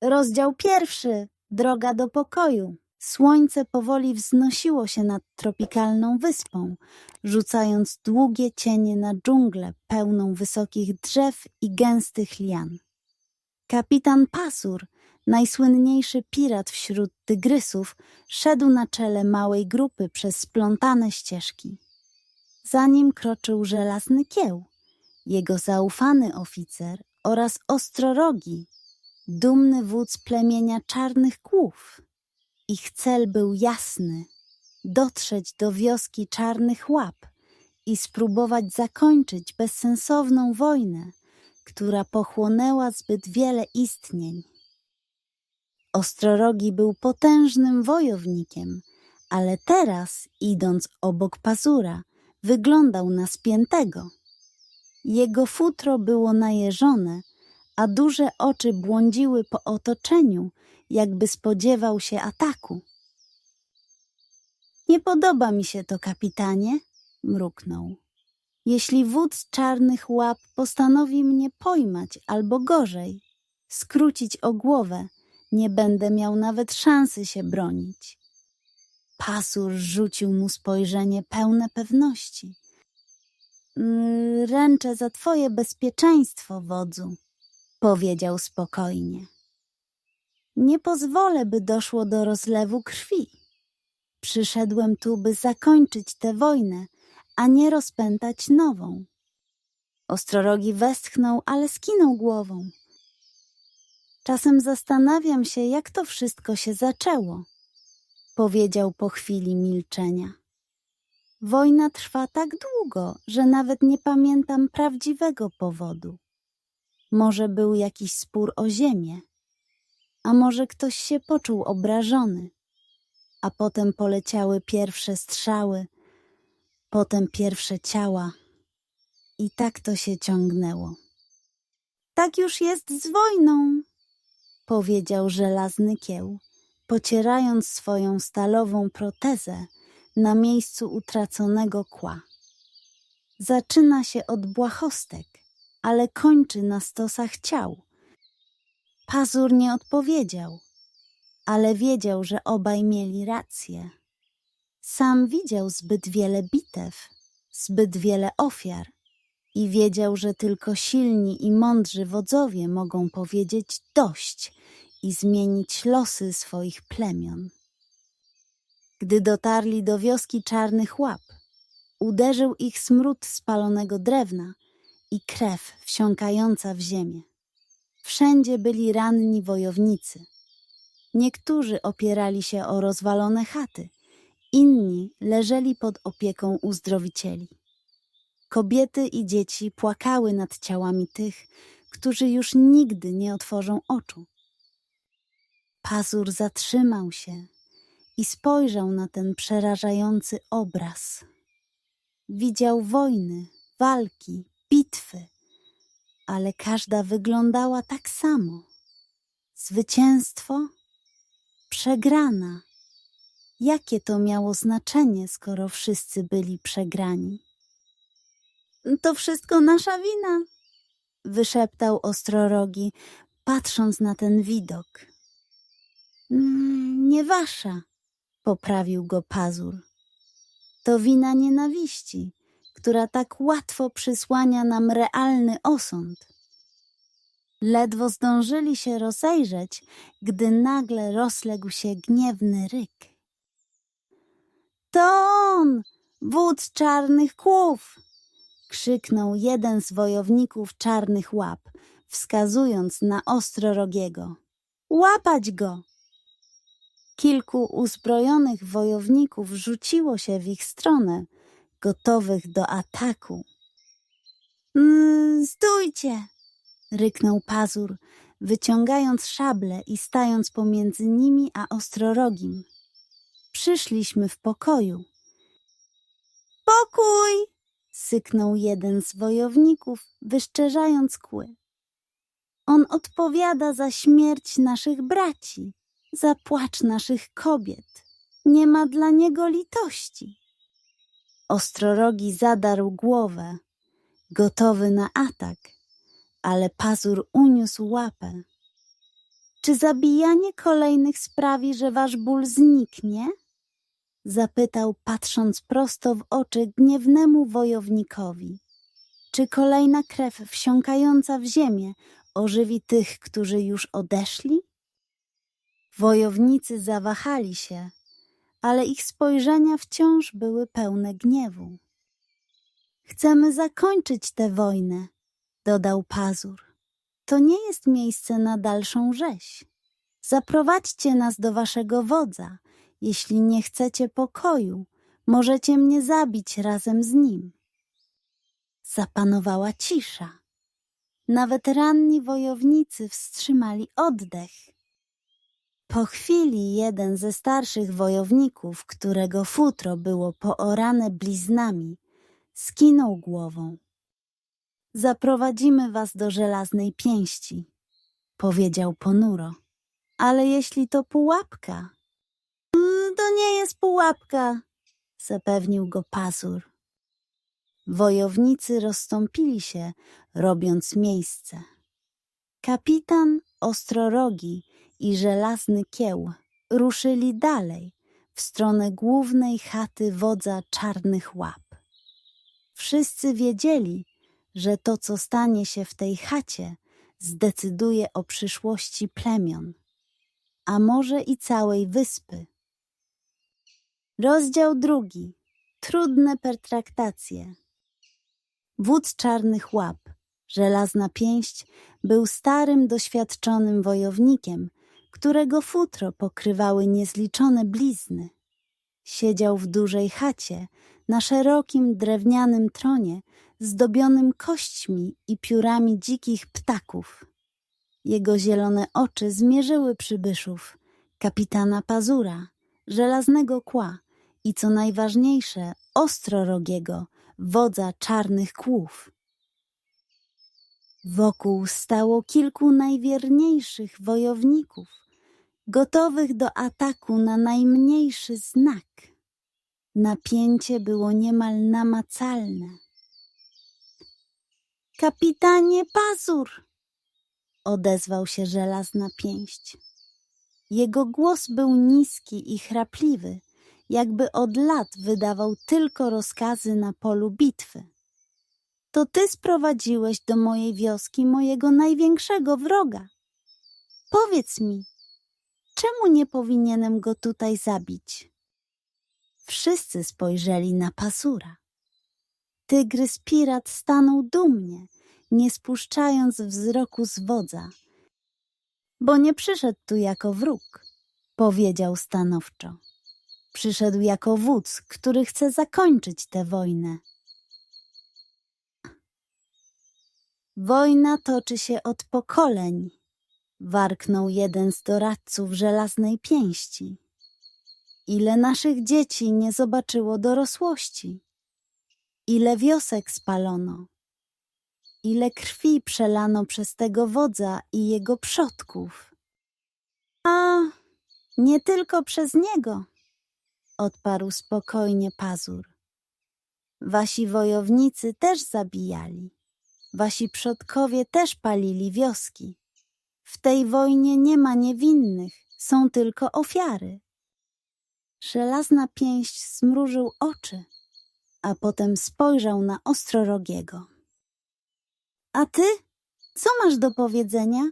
Rozdział pierwszy. Droga do pokoju. Słońce powoli wznosiło się nad tropikalną wyspą, rzucając długie cienie na dżunglę pełną wysokich drzew i gęstych lian. Kapitan Pasur, najsłynniejszy pirat wśród tygrysów, szedł na czele małej grupy przez splątane ścieżki. Za nim kroczył żelazny kieł, jego zaufany oficer oraz ostrorogi, dumny wódz plemienia czarnych kłów. Ich cel był jasny dotrzeć do wioski czarnych łap i spróbować zakończyć bezsensowną wojnę, która pochłonęła zbyt wiele istnień. Ostrorogi był potężnym wojownikiem, ale teraz, idąc obok pazura, wyglądał na spiętego. Jego futro było najeżone, a duże oczy błądziły po otoczeniu, jakby spodziewał się ataku. Nie podoba mi się to, kapitanie, mruknął. Jeśli wódz czarnych łap postanowi mnie pojmać albo gorzej, skrócić o głowę, nie będę miał nawet szansy się bronić. Pasur rzucił mu spojrzenie pełne pewności. "Mm, Ręczę za twoje bezpieczeństwo, wodzu, powiedział spokojnie. Nie pozwolę, by doszło do rozlewu krwi. Przyszedłem tu, by zakończyć tę wojnę, a nie rozpętać nową. Ostrorogi westchnął, ale skinął głową. Czasem zastanawiam się, jak to wszystko się zaczęło, powiedział po chwili milczenia. Wojna trwa tak długo, że nawet nie pamiętam prawdziwego powodu. Może był jakiś spór o ziemię, a może ktoś się poczuł obrażony, a potem poleciały pierwsze strzały, potem pierwsze ciała. I tak to się ciągnęło. Tak już jest z wojną, powiedział żelazny kieł, pocierając swoją stalową protezę na miejscu utraconego kła. Zaczyna się od błahostek, ale kończy na stosach ciał. Pazur nie odpowiedział, ale wiedział, że obaj mieli rację. Sam widział zbyt wiele bitew, zbyt wiele ofiar i wiedział, że tylko silni i mądrzy wodzowie mogą powiedzieć dość i zmienić losy swoich plemion. Gdy dotarli do wioski czarnych łap, uderzył ich smród spalonego drewna i krew wsiąkająca w ziemię. Wszędzie byli ranni wojownicy. Niektórzy opierali się o rozwalone chaty, inni leżeli pod opieką uzdrowicieli. Kobiety i dzieci płakały nad ciałami tych, którzy już nigdy nie otworzą oczu. Pazur zatrzymał się i spojrzał na ten przerażający obraz. Widział wojny, walki, bitwy, ale każda wyglądała tak samo. Zwycięstwo, przegrana. Jakie to miało znaczenie, skoro wszyscy byli przegrani? To wszystko nasza wina, wyszeptał ostrorogi, patrząc na ten widok. "Mm, Nie wasza, poprawił go pazur. To wina nienawiści, która tak łatwo przysłania nam realny osąd. Ledwo zdążyli się rozejrzeć, gdy nagle rozległ się gniewny ryk. To on, wódz czarnych kłów! krzyknął jeden z wojowników czarnych łap, wskazując na ostrorogiego. Łapać go! Kilku uzbrojonych wojowników rzuciło się w ich stronę, gotowych do ataku. Mm, stójcie! ryknął pazur, wyciągając szable i stając pomiędzy nimi a ostrorogim. Przyszliśmy w pokoju. Pokój! syknął jeden z wojowników, wyszczerzając kły. On odpowiada za śmierć naszych braci, za płacz naszych kobiet. Nie ma dla niego litości. Ostrorogi zadarł głowę, gotowy na atak, ale pazur uniósł łapę. Czy zabijanie kolejnych sprawi, że wasz ból zniknie? Zapytał, patrząc prosto w oczy gniewnemu wojownikowi. Czy kolejna krew wsiąkająca w ziemię ożywi tych, którzy już odeszli? Wojownicy zawahali się, ale ich spojrzenia wciąż były pełne gniewu. Chcemy zakończyć tę wojnę, dodał Pazur. To nie jest miejsce na dalszą rzeź. Zaprowadźcie nas do waszego wodza. Jeśli nie chcecie pokoju, możecie mnie zabić razem z nim. Zapanowała cisza. Nawet ranni wojownicy wstrzymali oddech. Po chwili jeden ze starszych wojowników, którego futro było poorane bliznami, skinął głową. Zaprowadzimy was do żelaznej pięści, powiedział ponuro. Ale jeśli to pułapka. "Mm, To nie jest pułapka, zapewnił go pazur. Wojownicy rozstąpili się, robiąc miejsce. Kapitan Ostrorogi i Żelazny Kieł ruszyli dalej w stronę głównej chaty wodza czarnych łap. Wszyscy wiedzieli, że to, co stanie się w tej chacie, zdecyduje o przyszłości plemion, a może i całej wyspy. Rozdział drugi. Trudne pertraktacje. Wódz czarnych łap, żelazna pięść, był starym, doświadczonym wojownikiem, którego futro pokrywały niezliczone blizny. Siedział w dużej chacie, na szerokim drewnianym tronie, zdobionym kośćmi i piórami dzikich ptaków. Jego zielone oczy zmierzyły przybyszów, kapitana Pazura, żelaznego kła i co najważniejsze, ostrorogiego, wodza czarnych kłów. Wokół stało kilku najwierniejszych wojowników, gotowych do ataku na najmniejszy znak. Napięcie było niemal namacalne. Kapitanie Pazur! odezwał się żelazna pięść. Jego głos był niski i chrapliwy, jakby od lat wydawał tylko rozkazy na polu bitwy. To ty sprowadziłeś do mojej wioski mojego największego wroga. Powiedz mi, czemu nie powinienem go tutaj zabić? Wszyscy spojrzeli na Pazura. Tygrys pirat stanął dumnie, nie spuszczając wzroku z wodza. Bo nie przyszedł tu jako wróg, powiedział stanowczo. Przyszedł jako wódz, który chce zakończyć tę wojnę. Wojna toczy się od pokoleń, warknął jeden z doradców żelaznej pięści. Ile naszych dzieci nie zobaczyło dorosłości? Ile wiosek spalono? Ile krwi przelano przez tego wodza i jego przodków? A nie tylko przez niego, odparł spokojnie Pazur. Wasi wojownicy też zabijali. Wasi przodkowie też palili wioski. W tej wojnie nie ma niewinnych, są tylko ofiary. Żelazna pięść zmrużył oczy, a potem spojrzał na ostrorogiego. A ty? Co masz do powiedzenia?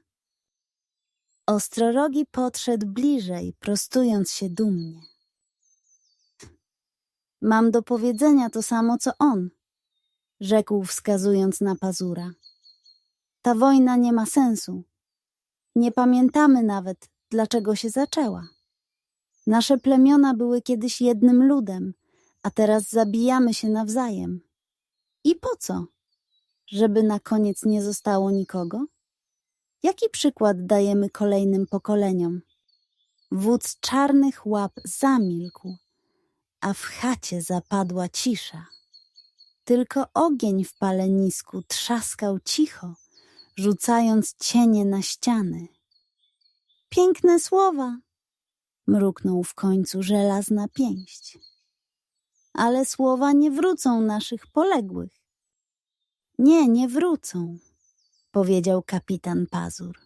Ostrorogi podszedł bliżej, prostując się dumnie. Mam do powiedzenia to samo, co on, rzekł wskazując na pazura. Ta wojna nie ma sensu. Nie pamiętamy nawet, dlaczego się zaczęła. Nasze plemiona były kiedyś jednym ludem, a teraz zabijamy się nawzajem. I po co? Żeby na koniec nie zostało nikogo? Jaki przykład dajemy kolejnym pokoleniom? Wódz czarnych łap zamilkł, a w chacie zapadła cisza. Tylko ogień w palenisku trzaskał cicho, rzucając cienie na ściany. Piękne słowa, mruknął w końcu żelazna pięść. Ale słowa nie wrócą naszych poległych. Nie, nie wrócą, powiedział kapitan Pazur.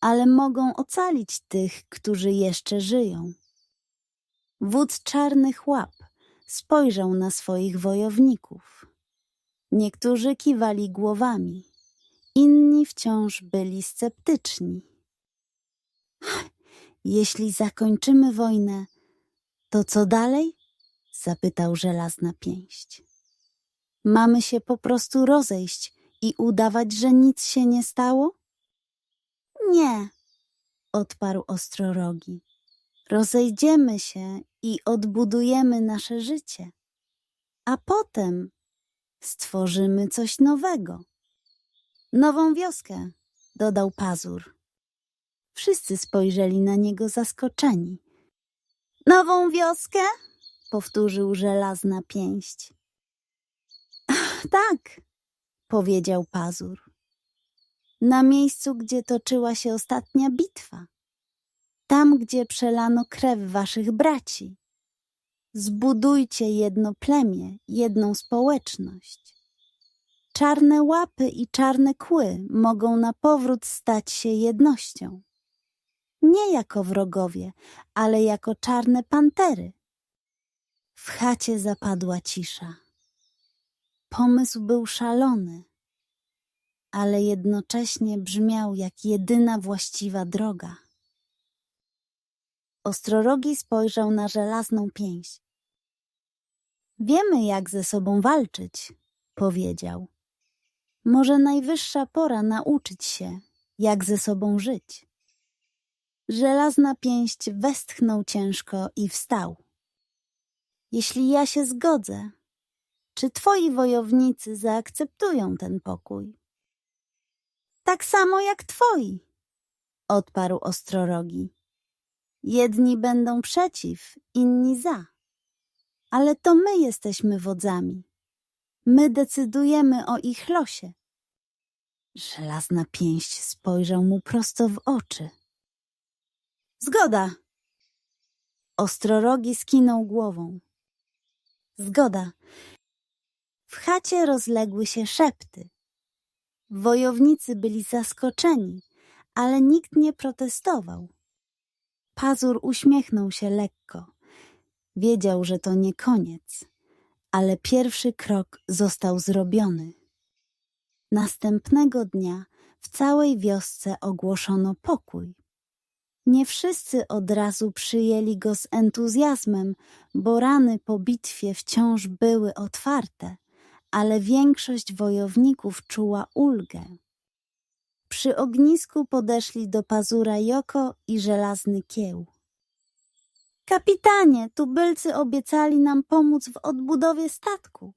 ale mogą ocalić tych, którzy jeszcze żyją. Wódz czarnych łap spojrzał na swoich wojowników. Niektórzy kiwali głowami, inni wciąż byli sceptyczni. Jeśli zakończymy wojnę, to co dalej? zapytał żelazna pięść. Mamy się po prostu rozejść i udawać, że nic się nie stało? Nie, odparł ostrorogi. Rozejdziemy się i odbudujemy nasze życie, a potem stworzymy coś nowego. Nową wioskę, dodał pazur. Wszyscy spojrzeli na niego zaskoczeni. Nową wioskę? powtórzył żelazna pięść. tak, powiedział pazur. Na miejscu, gdzie toczyła się ostatnia bitwa. Tam, gdzie przelano krew waszych braci. Zbudujcie jedno plemię, jedną społeczność. Czarne łapy i czarne kły mogą na powrót stać się jednością. Nie jako wrogowie, ale jako czarne pantery. W chacie zapadła cisza. Pomysł był szalony, ale jednocześnie brzmiał jak jedyna właściwa droga. Ostrorogi spojrzał na żelazną pięść. Wiemy, jak ze sobą walczyć, powiedział. Może najwyższa pora nauczyć się, jak ze sobą żyć. Żelazna pięść westchnął ciężko i wstał. Jeśli ja się zgodzę, czy twoi wojownicy zaakceptują ten pokój? Tak samo jak twoi, odparł ostrorogi. Jedni będą przeciw, inni za. Ale to my jesteśmy wodzami. My decydujemy o ich losie. Żelazna pięść spojrzał mu prosto w oczy. Zgoda. Ostrorogi skinął głową. Zgoda. W chacie rozległy się szepty. Wojownicy byli zaskoczeni, ale nikt nie protestował. Pazur uśmiechnął się lekko. Wiedział, że to nie koniec, ale pierwszy krok został zrobiony. Następnego dnia w całej wiosce ogłoszono pokój. Nie wszyscy od razu przyjęli go z entuzjazmem, bo rany po bitwie wciąż były otwarte, ale większość wojowników czuła ulgę. Przy ognisku podeszli do pazura Joko i żelazny kieł. Kapitanie, tubylcy obiecali nam pomóc w odbudowie statku,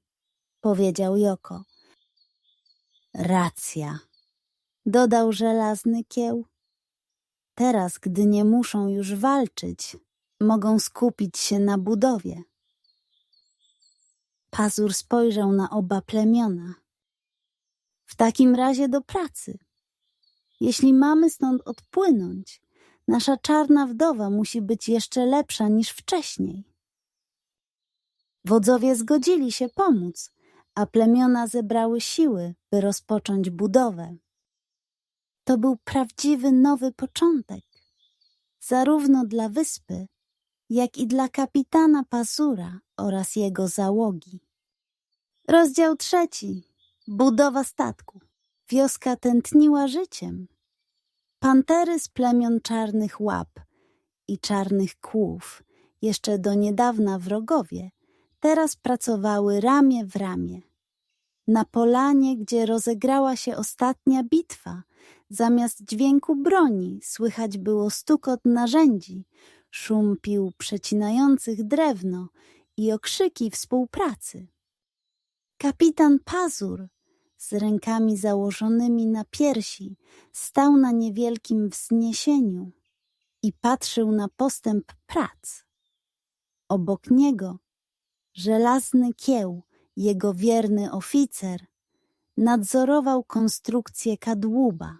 powiedział Joko. Racja, dodał żelazny kieł. Teraz, gdy nie muszą już walczyć, mogą skupić się na budowie. Pazur spojrzał na oba plemiona. W takim razie do pracy. Jeśli mamy stąd odpłynąć, nasza czarna wdowa musi być jeszcze lepsza niż wcześniej. Wodzowie zgodzili się pomóc, a plemiona zebrały siły, by rozpocząć budowę. To był prawdziwy nowy początek, zarówno dla wyspy, jak i dla kapitana Pazura oraz jego załogi. Rozdział trzeci. Budowa statku. Wioska tętniła życiem. Pantery z plemion czarnych łap i czarnych kłów, jeszcze do niedawna wrogowie, teraz pracowały ramię w ramię. Na polanie, gdzie rozegrała się ostatnia bitwa, zamiast dźwięku broni słychać było stukot narzędzi, szum pił przecinających drewno i okrzyki współpracy. Kapitan Pazur z rękami założonymi na piersi stał na niewielkim wzniesieniu i patrzył na postęp prac. Obok niego żelazny kieł, jego wierny oficer, nadzorował konstrukcję kadłuba.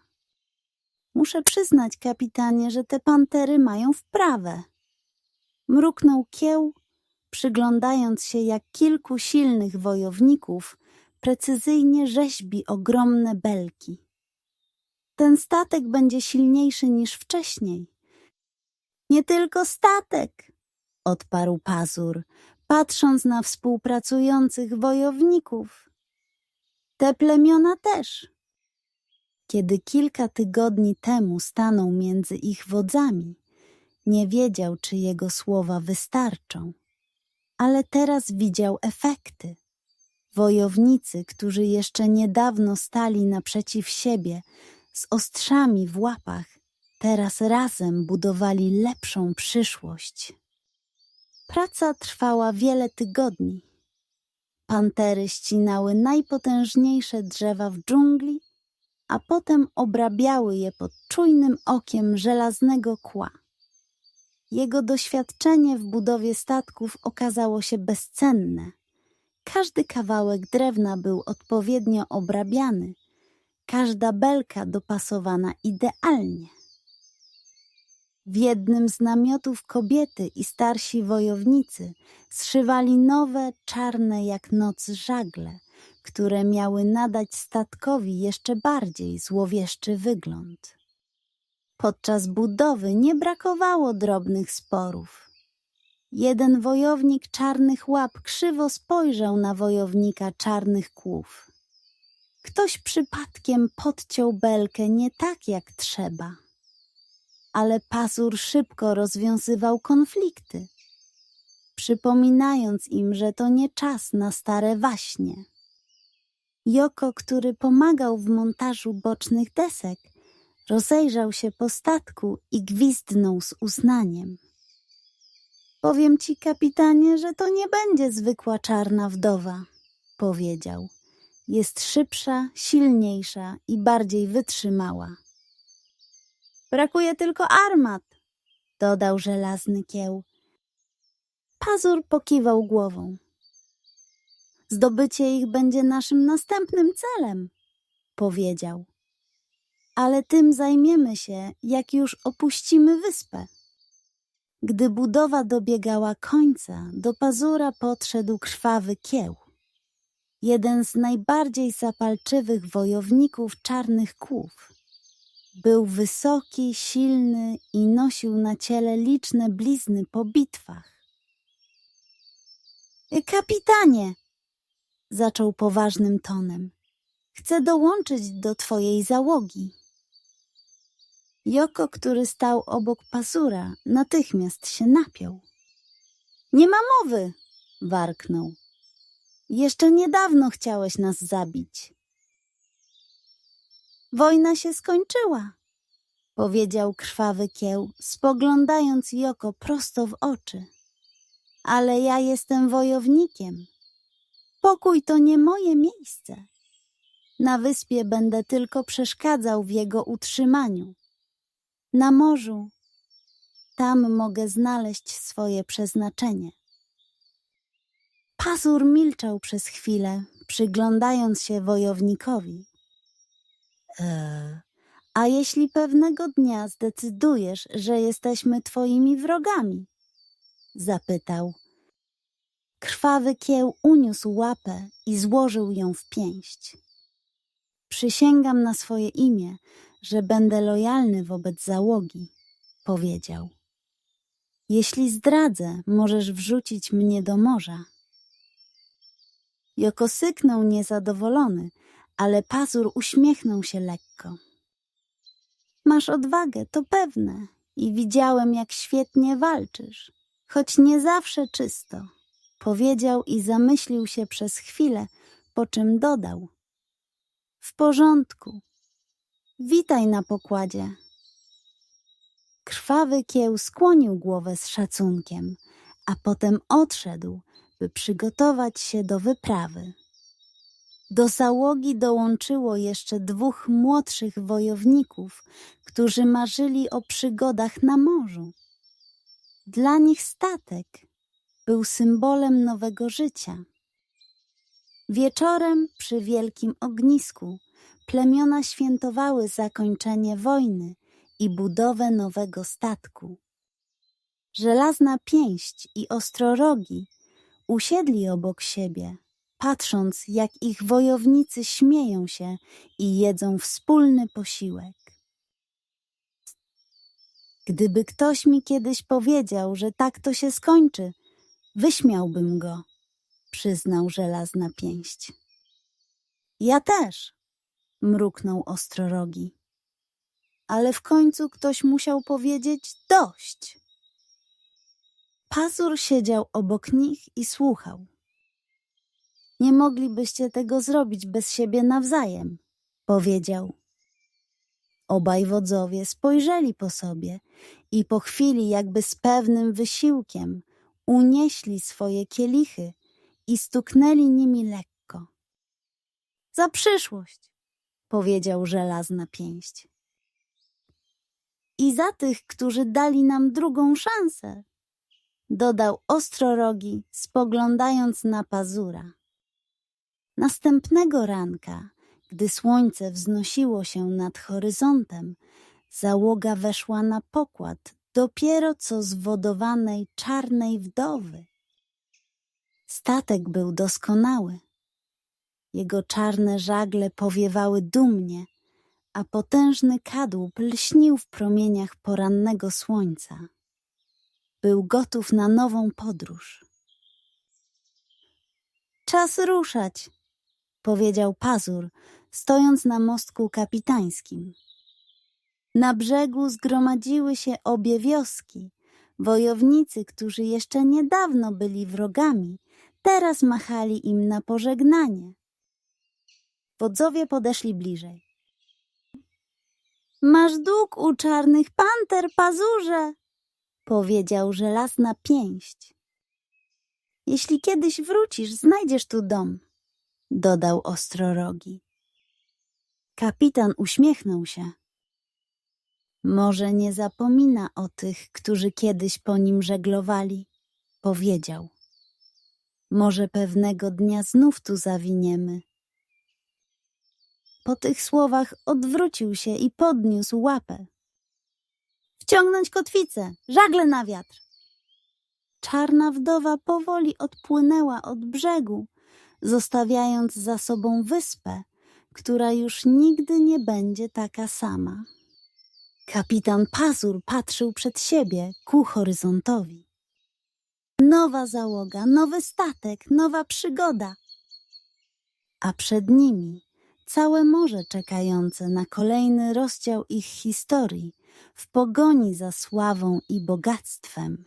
Muszę przyznać, kapitanie, że te pantery mają wprawę. Mruknął kieł, przyglądając się, jak kilku silnych wojowników precyzyjnie rzeźbi ogromne belki. ten statek będzie silniejszy niż wcześniej. Nie tylko statek, odparł Pazur, patrząc na współpracujących wojowników. Te plemiona też. Kiedy kilka tygodni temu stanął między ich wodzami, nie wiedział, czy jego słowa wystarczą, ale teraz widział efekty. Wojownicy, którzy jeszcze niedawno stali naprzeciw siebie z ostrzami w łapach, teraz razem budowali lepszą przyszłość. Praca trwała wiele tygodni. Pantery ścinały najpotężniejsze drzewa w dżungli, a potem obrabiały je pod czujnym okiem żelaznego kła. Jego doświadczenie w budowie statków okazało się bezcenne. Każdy kawałek drewna był odpowiednio obrabiany, każda belka dopasowana idealnie. W jednym z namiotów kobiety i starsi wojownicy zszywali nowe, czarne jak noc żagle, które miały nadać statkowi jeszcze bardziej złowieszczy wygląd. Podczas budowy nie brakowało drobnych sporów. Jeden wojownik czarnych łap krzywo spojrzał na wojownika czarnych kłów. Ktoś przypadkiem podciął belkę nie tak jak trzeba. Ale pazur szybko rozwiązywał konflikty, przypominając im, że to nie czas na stare waśnie. Joko, który pomagał w montażu bocznych desek, rozejrzał się po statku i gwizdnął z uznaniem. Powiem ci, kapitanie, że to nie będzie zwykła czarna wdowa, powiedział. Jest szybsza, silniejsza i bardziej wytrzymała. Brakuje tylko armat, dodał żelazny kieł. Pazur pokiwał głową. Zdobycie ich będzie naszym następnym celem, powiedział. Ale tym zajmiemy się, jak już opuścimy wyspę. Gdy budowa dobiegała końca, do pazura podszedł krwawy kieł. Jeden z najbardziej zapalczywych wojowników czarnych kłów. Był wysoki, silny i nosił na ciele liczne blizny po bitwach. Kapitanie, zaczął poważnym tonem, chcę dołączyć do twojej załogi. Joko, który stał obok pazura, natychmiast się napiął. Nie ma mowy, warknął. Jeszcze niedawno chciałeś nas zabić. Wojna się skończyła, powiedział krwawy kieł, spoglądając Joko prosto w oczy. Ale ja jestem wojownikiem. Pokój to nie moje miejsce. Na wyspie będę tylko przeszkadzał w jego utrzymaniu. Na morzu, tam mogę znaleźć swoje przeznaczenie. Pazur milczał przez chwilę, przyglądając się wojownikowi. Eee, a jeśli pewnego dnia zdecydujesz, że jesteśmy twoimi wrogami? Zapytał. Krwawy kieł uniósł łapę i złożył ją w pięść. Przysięgam na swoje imię, że będę lojalny wobec załogi, powiedział. Jeśli zdradzę, możesz wrzucić mnie do morza. Joko syknął niezadowolony, ale pazur uśmiechnął się lekko. Masz odwagę, to pewne, i widziałem, jak świetnie walczysz, choć nie zawsze czysto, powiedział i zamyślił się przez chwilę, po czym dodał. W porządku. Witaj na pokładzie. Krwawy kieł skłonił głowę z szacunkiem, a potem odszedł, by przygotować się do wyprawy. Do załogi dołączyło jeszcze dwóch młodszych wojowników, którzy marzyli o przygodach na morzu. Dla nich statek był symbolem nowego życia. Wieczorem przy wielkim ognisku plemiona świętowały zakończenie wojny i budowę nowego statku. Żelazna pięść i ostrorogi usiedli obok siebie, patrząc, jak ich wojownicy śmieją się i jedzą wspólny posiłek. Gdyby ktoś mi kiedyś powiedział, że tak to się skończy, wyśmiałbym go, przyznał żelazna pięść. Ja też, mruknął ostrorogi. Ale w końcu ktoś musiał powiedzieć dość. Pazur siedział obok nich i słuchał. Nie moglibyście tego zrobić bez siebie nawzajem, powiedział. Obaj wodzowie spojrzeli po sobie i po chwili, jakby z pewnym wysiłkiem, unieśli swoje kielichy i stuknęli nimi lekko. Za przyszłość, powiedział żelazna pięść. I za tych, którzy dali nam drugą szansę, dodał ostrorogi, spoglądając na pazura. Następnego ranka, gdy słońce wznosiło się nad horyzontem, załoga weszła na pokład dopiero co zwodowanej czarnej wdowy. Statek był doskonały. Jego czarne żagle powiewały dumnie, a potężny kadłub lśnił w promieniach porannego słońca. Był gotów na nową podróż. Czas ruszać, powiedział Pazur, stojąc na mostku kapitańskim. Na brzegu zgromadziły się obie wioski. Wojownicy, którzy jeszcze niedawno byli wrogami, teraz machali im na pożegnanie. Wodzowie podeszli bliżej. Masz dług u czarnych panter, pazurze, powiedział żelazna pięść. Jeśli kiedyś wrócisz, znajdziesz tu dom, dodał ostrorogi. Kapitan uśmiechnął się. Może nie zapomina o tych, którzy kiedyś po nim żeglowali, powiedział. Może pewnego dnia znów tu zawiniemy. Po tych słowach odwrócił się i podniósł łapę. Wciągnąć kotwicę, żagle na wiatr. Czarna wdowa powoli odpłynęła od brzegu, zostawiając za sobą wyspę, która już nigdy nie będzie taka sama. Kapitan Pazur patrzył przed siebie ku horyzontowi. Nowa załoga, nowy statek, nowa przygoda. A przed nimi całe morze czekające na kolejny rozdział ich historii w pogoni za sławą i bogactwem.